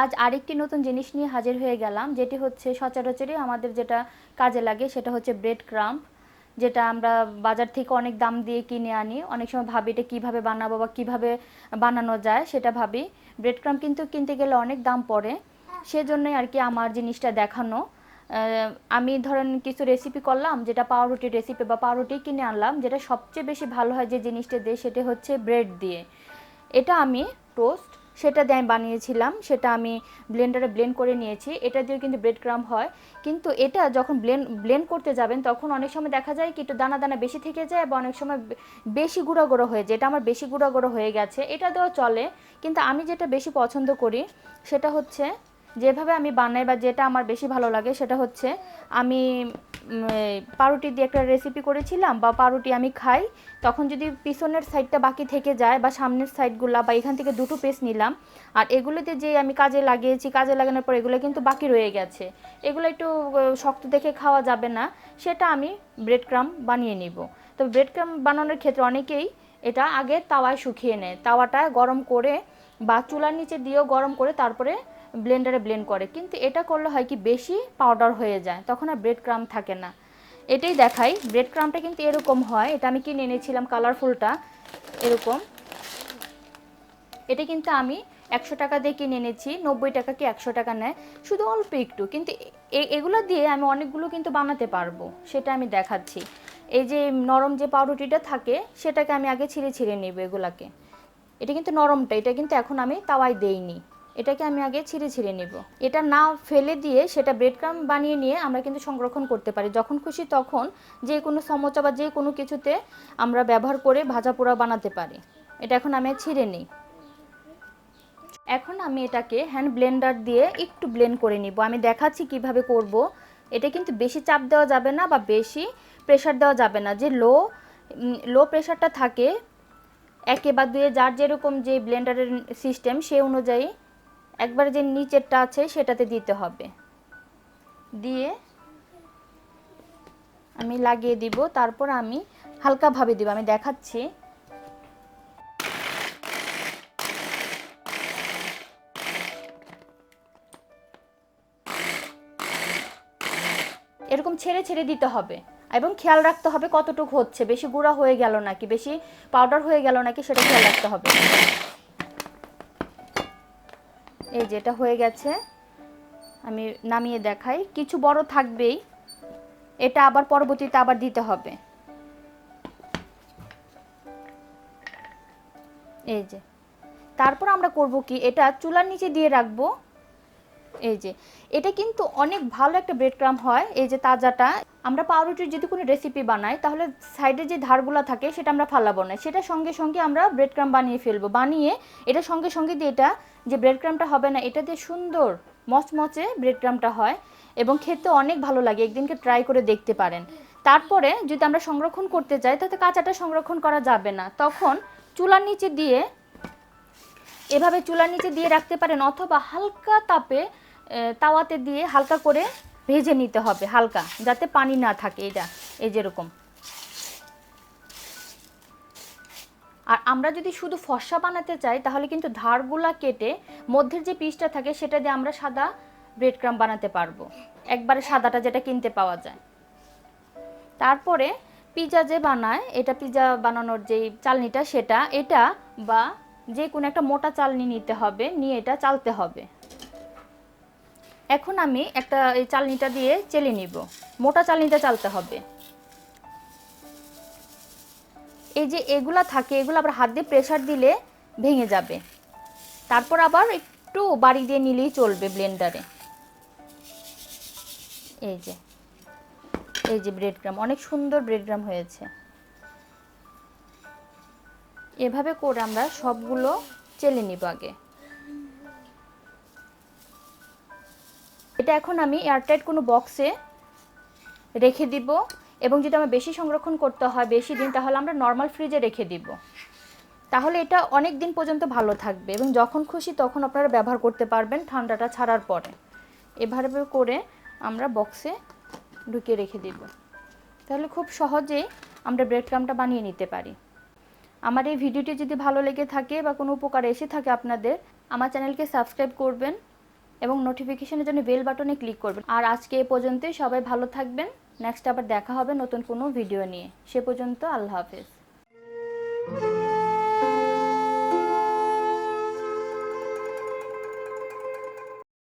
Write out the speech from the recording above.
আজ আরেকটি নতুন জিনিস নিয়ে হাজির হয়ে গেলাম, যেটি হচ্ছে সচরাচরই আমাদের যেটা কাজে লাগে সেটা হচ্ছে ব্রেড ক্রাম্প, যেটা আমরা বাজার থেকে অনেক দাম দিয়ে কিনে আনি। অনেক সময় ভাবি এটা কীভাবে বানাবো বা কীভাবে বানানো যায় সেটা ভাবি। ব্রেড ক্রাম্প কিন্তু কিনতে গেলে অনেক দাম পড়ে, সেজন্যই আর কি আমার জিনিসটা দেখানো। আমি ধরেন কিছু রেসিপি করলাম, যেটা পাউরুটির রেসিপি বা পাউরুটি কিনে আনলাম, যেটা সবচেয়ে বেশি ভালো হয় যে জিনিসটা দিয়ে সেটা হচ্ছে ব্রেড দিয়ে। এটা আমি টোস্ট সেটা দিয়ে আমি বানিয়েছিলাম, সেটা আমি ব্লেন্ডারে ব্লেন্ড করে নিয়েছি। এটা দিয়েও কিন্তু ব্রেড ক্রাম হয়। কিন্তু এটা যখন ব্লেন্ড ব্লেন্ড করতে যাবেন, তখন অনেক সময় দেখা যায় কি একটু দানা দানা বেশি থেকে যায় বা অনেক সময় বেশি গুঁড়ো গুঁড়ো হয়ে যায়। এটা আমার বেশি গুঁড়ো গুঁড়ো হয়ে গেছে। এটা দেওয়া চলে। কিন্তু আমি যেটা বেশি পছন্দ করি, সেটা হচ্ছে যেভাবে আমি বানাই বা যেটা আমার বেশি ভালো লাগে সেটা হচ্ছে আমি পাউরুটি দিয়ে একটা রেসিপি করেছিলাম বা পাউরুটি আমি খাই, তখন যদি পিছনের সাইডটা বাকি থেকে যায় বা সামনের সাইডগুলা বা এখান থেকে দুটো পিস নিলাম, আর এগুলোতে যে আমি কাজে লাগিয়েছি, কাজে লাগানোর পর এগুলো কিন্তু বাকি রয়ে গেছে। এগুলো একটু শক্ত দেখে খাওয়া যাবে না, সেটা আমি ব্রেড ক্রাম বানিয়ে নিব। তো ব্রেড ক্রাম বানানোর ক্ষেত্রে অনেকেই এটা আগে তাওয়ায় শুকিয়ে নেয়। তাওয়াটা গরম করে বা চুলার নিচে দিয়েও গরম করে তারপরে ব্লেন্ডারে ব্লেন্ড করে। কিন্তু এটা করলে হয় কি বেশি পাউডার হয়ে যায়, তখন আর ব্রেড ক্রাম থাকে না। এটাই দেখাই ব্রেড ক্রামটা কিন্তু এরকম হয়, এটা আমি কিনে এনেছিলাম কালারফুলটা এরকম। এটা কিন্তু আমি একশো টাকা দিয়ে কিনে এনেছি, নব্বই টাকা কি একশো টাকা নেয়, শুধু অল্প একটু। কিন্তু এগুলো দিয়ে আমি অনেকগুলো কিন্তু বানাতে পারব, সেটা আমি দেখাচ্ছি। এই যে নরম যে পাউরুটিটা থাকে, সেটাকে আমি আগে ছিঁড়ে ছিঁড়ে নেব এগুলাকে। এটা কিন্তু নরমটা, এটা কিন্তু এখন আমি তাওয়ায় দেইনি। এটাকে আমি আগে ছিঁড়ে ছিঁড়ে নেব। এটা না ফেলে দিয়ে সেটা ব্রেড ক্রাম বানিয়ে নিয়ে আমরা কিন্তু সংরক্ষণ করতে পারি। যখন খুশি তখন যে কোনো সমোচা বা যে কোনো কিছুতে আমরা ব্যবহার করে ভাজা পোড়া বানাতে পারি। এটা এখন আমি ছিঁড়ে নিই। এখন আমি এটাকে হ্যান্ড ব্লেন্ডার দিয়ে একটু ব্লেন্ড করে নিব। আমি দেখাচ্ছি কীভাবে করব। এটা কিন্তু বেশি চাপ দেওয়া যাবে না বা বেশি প্রেশার দেওয়া যাবে না। যে লো লো প্রেশারটা থাকে, একে বা দুয়ে যার যেরকম যে ব্লেন্ডারের সিস্টেম সে অনুযায়ী একবারে যে নিচেরটা আছে সেটাতে দিতে হবে। দিয়ে আমি লাগিয়ে দিব, তারপর আমি হালকাভাবে দিব। আমি দেখাচ্ছি। এরকম ছেড়ে ছেড়ে দিতে হবে। এবং খেয়াল রাখতে হবে কতটুকু হচ্ছে। বেশি গুঁড়া হয়ে গেল নাকি? বেশি পাউডার হয়ে গেল নাকি? সেটা খেয়াল রাখতে হবে। এই যে এটা হয়ে গেছে। আমি নামিয়ে দেখাই। কিছু বড় থাকবেই। এটা আবার পরবর্তীতে আবার দিতে হবে। এই যে। তারপর আমরা করব কি? এটা চুলার নিচে দিয়ে রাখব। এই যে। এটা কিন্তু অনেক ভালো একটা ব্রেড ক্রাম হয়, এই যে তাজাটা। আমরা পাউরুটির যদি কোনো রেসিপি বানাই, তাহলে সাইডে যে ধারগুলো থাকে, সেটা আমরা ফালাবো না। সেটা সঙ্গে সঙ্গে আমরা ব্রেড ক্রাম বানিয়ে ফেলব। বানিয়ে এটা সঙ্গে সঙ্গে দিয়ে এটা যে ব্রেড ক্রামটা হবে না, এটা দিয়ে সুন্দর মচমচে ব্রেড ক্রামটা হয় এবং খেতে অনেক ভালো লাগে, একদিনকে ট্রাই করে দেখতে পারেন। তারপরে যদি আমরা সংরক্ষণ করতে চাই তাতে কাঁচাটা সংরক্ষণ করা যাবে না। তখন চুলার নিচে দিয়ে, এভাবে চুলার নিচে দিয়ে রাখতে পারেন অথবা হালকা তাপে তাওয়াতে দিয়ে হালকা করে ভেজে নিতে হবে, হালকা, যাতে পানি না থাকে এটা এই যেরকম। আর আমরা যদি শুধু ফর্সা বানাতে চাই, তাহলে কিন্তু ধারগুলা কেটে মধ্যের যে পিসটা থাকে, সেটা দিয়ে আমরা সাদা ব্রেড ক্রাম বানাতে পারব। একবারে সাদাটা যেটা কিনতে পাওয়া যায়। তারপরে পিজা যে বানায়, এটা পিজা বানানোর যেই চালনিটা, সেটা, এটা বা যে কোনো একটা মোটা চালনি নিতে হবে, নিয়ে এটা চালতে হবে। এখন আমি একটা এই চালনিটা দিয়ে চেলে নিব। মোটা চালনিটা চালতে হবে। এই যে এগুলা থাকে, এগুলো আবার হাত দিয়ে প্রেসার দিলে ভেঙে যাবে। তারপর আবার একটু বাড়ি দিয়ে নিলেই চলবে ব্লেন্ডারে এই যে এই যে ব্রেড গ্রাম অনেক সুন্দর ব্রেড গ্রাম হয়েছে। এভাবে করে আমরা সবগুলো চেলে নিব আগে। এটা এখন আমি এয়ারটাইট কোনো বক্সে রেখে দিব। এবং যদি আমার বেশি সংরক্ষণ করতে হয়, বেশি দিন, তাহলে আমরা নর্মাল ফ্রিজে রেখে দিব। তাহলে এটা অনেক দিন পর্যন্ত ভালো থাকবে এবং যখন খুশি তখন আপনারা ব্যবহার করতে পারবেন ঠান্ডাটা ছাড়ার পরে। এভাবে করে আমরা বক্সে ঢুকিয়ে রেখে দিব। তাহলে খুব সহজেই আমরা ব্রেড ক্রামটা বানিয়ে নিতে পারি। আমার এই ভিডিওটি যদি ভালো লেগে থাকে বা কোনো উপকার এসে থাকে আপনাদের, আমার চ্যানেলকে সাবস্ক্রাইব করবেন এবং নোটিফিকেশনের জন্য বেল বাটনে ক্লিক করবেন। আর আজকে এ পর্যন্তই, সবাই ভালো থাকবেন। নেক্সট আবার দেখা হবে নতুন কোনো ভিডিও নিয়ে। সে পর্যন্ত আল্লাহ হাফেজ।